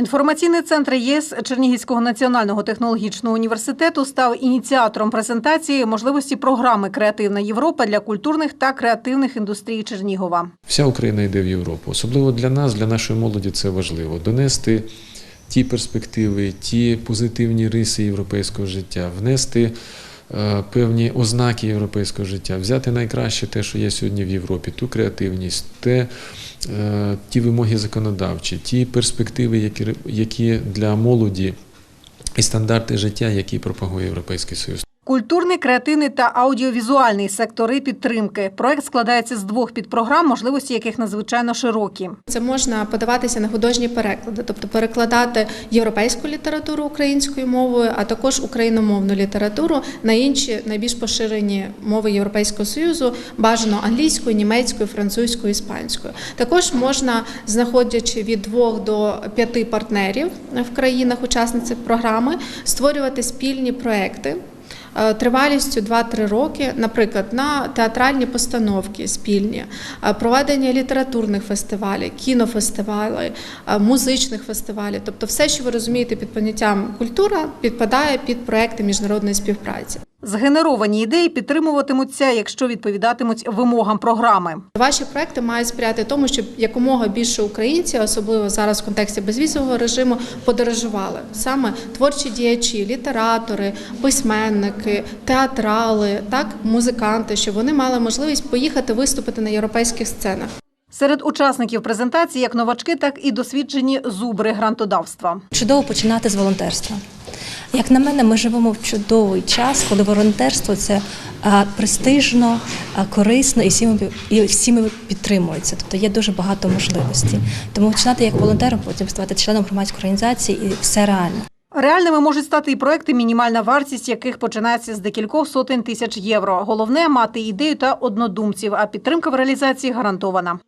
Інформаційний центр ЄС Чернігівського національного технологічного університету став ініціатором презентації можливості програми Креативна Європа для культурних та креативних індустрій Чернігова. Вся Україна йде в Європу. Особливо для нас, для нашої молоді, це важливо. Донести ті перспективи, ті позитивні риси європейського життя, внести певні ознаки європейського життя, взяти найкраще те, що є сьогодні в Європі, ту креативність, те, е, ті вимоги законодавчі, ті перспективи, які, які для молоді і стандарти життя, які пропагує Європейський Союз. Культурний, креативний та аудіовізуальний сектори підтримки. Проект складається з двох підпрограм, можливості яких надзвичайно широкі. Це можна подаватися на художні переклади, тобто перекладати європейську літературу українською мовою, а також україномовну літературу на інші найбільш поширені мови Європейського союзу, бажано англійською, німецькою, французькою, іспанською. Також можна, знаходячи від двох до п'яти партнерів в країнах-учасницях програми, створювати спільні проекти. Е, Тривалістю 2-3 роки, наприклад, на театральні постановки спільні, е, проведення літературних фестивалів, кінофестивалів, е, музичних фестивалів. Тобто, все, що ви розумієте під поняттям культура, підпадає під проекти міжнародної співпраці. Згенеровані ідеї підтримуватимуться, якщо відповідатимуть вимогам програми. Ваші проекти мають сприяти тому, щоб якомога більше українців, особливо зараз в контексті безвізового режиму, подорожували саме творчі діячі, літератори, письменники, театрали, так музиканти, щоб вони мали можливість поїхати виступити на європейських сценах. Серед учасників презентації як новачки, так і досвідчені зубри грантодавства. Чудово починати з волонтерства. Як на мене, ми живемо в чудовий час, коли волонтерство це престижно, корисно і всіми і всіми підтримується. Тобто є дуже багато можливостей. Тому починати як волонтером, потім ставати членом громадської організації, і все реально. Реальними можуть стати і проекти, мінімальна вартість яких починається з декількох сотень тисяч євро. Головне мати ідею та однодумців, а підтримка в реалізації гарантована.